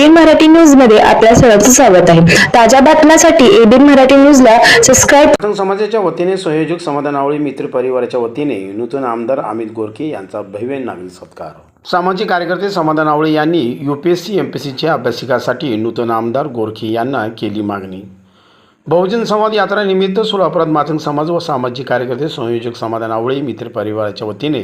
ABN Marathi न्यूजमध्ये आपल्या सर्वांचं स्वागत आहे. ताज्या बातम्यांसाठी एबीएन मराठी न्यूजला सबस्क्राईब पतंग समाजाच्या वतीने संयोजक समाधानावळी मित्र परिवाराच्या वतीने नूतन आमदार अमित गोरखे यांचा भव्य नागरी सत्कार. सामाजिक कार्यकर्ते समाधान आवळे यांनी यूपीएससी एमपीएससीच्या अभ्यासिकासाठी नूतन आमदार गोरखे यांना केली मागणी. बहुजन संवाद यात्रा निमित्त सोलापुरात मातंग समाज व सामाजिक कार्यकर्ते संयोजक समाधान आवळे मित्र परिवाराच्या वतीने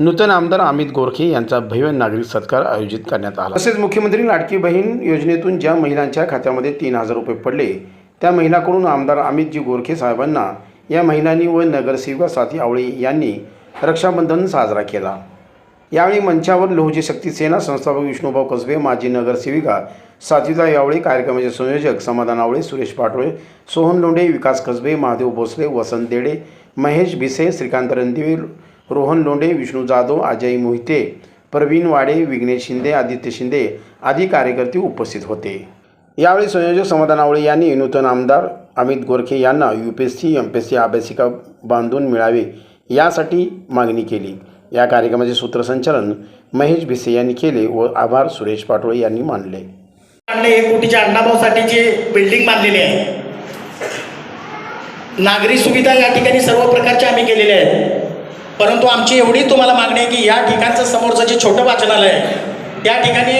नूतन आमदार अमित गोरखे यांचा भव्य नागरिक सत्कार आयोजित करण्यात आला. तसेच मुख्यमंत्री लाडकी बहीण योजनेतून ज्या महिलांच्या खात्यामध्ये तीन हजार रुपये पडले त्या महिलाकडून आमदार अमितजी गोरखे साहेबांना या महिलांनी व नगरसेविका साथी आवळे यांनी रक्षाबंधन साजरा केला. यावेळी मंचावर लोहजी शक्ती सेना संस्थापक विष्णुभाऊ कसबे माजी नगरसेविका साथीदा यावळे कार्यक्रमाचे संयोजक समाधान आवळे सुरेश पाटोळे सोहन लोंढे विकास कसबे महादेव भोसले वसंत देडे महेश भिसे श्रीकांत रणदिवे रोहन लोंढे विष्णू जाधव अजय मोहिते प्रवीण वाडे विघ्नेश शिंदे आदित्य शिंदे आदी कार्यकर्ते उपस्थित होते. यावेळी संयोजक समाधान आवळे यांनी नूतन आमदार अमित गोरखे यांना U P S C M P S C अभ्यासिका बांधून मिळावे यासाठी मागणी केली. या कार्यक्रमाचे सूत्रसंचालन महेश भिसे यांनी केले व आभार सुरेश पाटोळे यांनी मानले. एक कोटीच्या अण्णाभाऊसाठीची बिल्डिंग बांधलेली आहे नागरी सुविधा या ठिकाणी सर्व प्रकारच्या आम्ही केलेल्या आहेत. परंतु आमची एवढी तुम्हाला मागणी आहे की या ठिकाणचं समोरचं जे छोटं वाचनालय आहे त्या ठिकाणी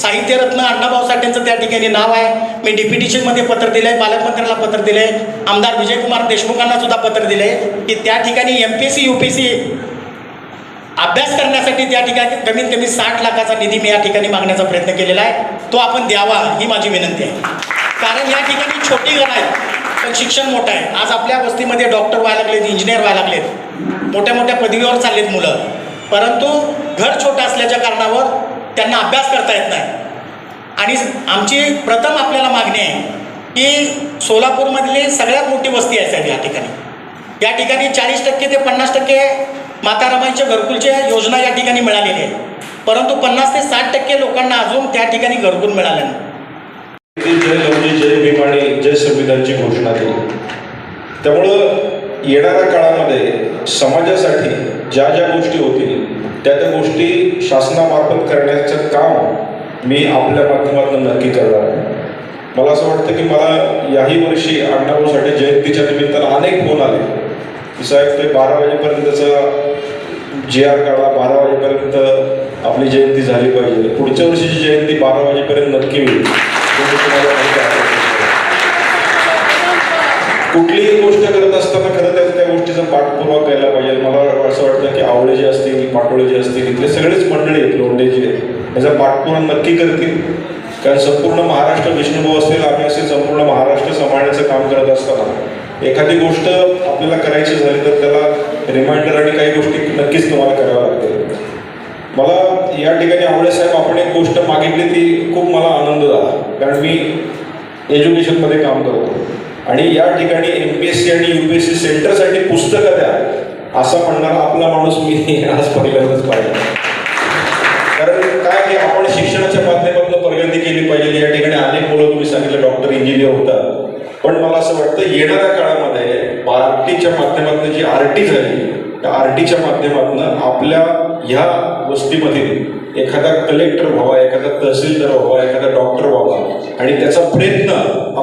साहित्यरत्न अण्णाभाऊ साठेंचं त्या ठिकाणी नाव आहे. मी डिप्युटेशनमध्ये पत्र दिलं आहे पालकमंत्र्याला पत्र दिलं आहे आमदार विजयकुमार देशमुखांना सुद्धा पत्र दिलं आहे की त्या ठिकाणी M P C U P C अभ्यास करण्यासाठी त्या ठिकाणी कमीत कमी साठ लाखाचा निधी मी या ठिकाणी मागण्याचा प्रयत्न केलेला आहे. तो आपण द्यावा ही माझी विनंती आहे. कारण या ठिकाणी छोटी घर आहेत पण शिक्षण मोठं आहे. आज आपल्या वस्तीमध्ये डॉक्टर व्हायला लागलेत इंजिनियर व्हायला लागलेत. मोठ्या मोठ्या पदवीवर चाललेत मुलं. परंतु घर छोटं असल्याच्या कारणावर त्यांना अभ्यास करता येत नाही. आणि आमची प्रथम आपल्याला मागणी आहे की सोलापूरमधली सगळ्यात मोठी वस्ती आहे साहेब या ठिकाणी. या ठिकाणी चाळीस टक्के ते पन्नास टक्के मातारामाईच्या घरकुलच्या योजना या ठिकाणी मिळालेली आहे परंतु पन्नास ते साठ टक्के लोकांना अजून त्या ठिकाणी घरकुल मिळालं नाही. जय लवजी जय भीमाणी जय संविधानची घोषणा केली त्यामुळं येणाऱ्या काळामध्ये समाजासाठी ज्या ज्या गोष्टी होतील त्या त्या गोष्टी शासनामार्फत करण्याचं काम मी आपल्या माध्यमातून नक्की करणार आहे. मला असं वाटतं की मला याही वर्षी अण्णाभाऊसाठी जयंतीच्या निमित्तानं अनेक फोन आले. की साहेब ते बारा वाजेपर्यंतचा जे आर काढा बारा वाजेपर्यंत आपली जयंती झाली पाहिजे. पुढच्या वर्षीची जयंती बारा वाजेपर्यंत नक्की होईल. तुम्हाला कुठलीही गोष्ट करत असताना खरं तर पाठपुरावा केला पाहिजे. मला असं वाटतं की आवळे जे असतील पाटोळे जे असतील इथले सगळेच मंडळी आहेत लोंढे जे. याचा पाठपुरा नक्की करतील. कारण संपूर्ण महाराष्ट्र विष्णुभाऊ असेल आम्ही असेल संपूर्ण महाराष्ट्र सांभाळण्याचं काम करत असताना. एखादी गोष्ट आपल्याला करायची झाली तर त्याला रिमाइंडर आणि काही गोष्टी नक्कीच तुम्हाला कराव्या लागतील. मला या ठिकाणी आवळे साहेब आपण एक गोष्ट मागितली ती खूप मला आनंद झाला. कारण मी एज्युकेशनमध्ये काम करतो आणि या ठिकाणी एम पी एस सी आणि यू पी एस सी सेंटरसाठी पुस्तकं द्या. असं म्हणणारा आपला माणूस मी आज पहिल्यांदाच पाहिजे कारण काय की आपण शिक्षणाच्या माध्यमातून प्रगती केली पाहिजे. या ठिकाणी अनेक मुलं तुम्ही सांगितलं डॉक्टर इंजिनियर होतात. पण मला असं वाटतं येणाऱ्या काळामध्ये आरटीच्या माध्यमातून जी आर टी झाली त्या आर टीच्या माध्यमातून आपल्या ह्या वस्तीमधील एखादा कलेक्टर व्हावा एखादा तहसीलदार व्हावा एखादा डॉक्टर व्हावा. आणि त्याचा प्रयत्न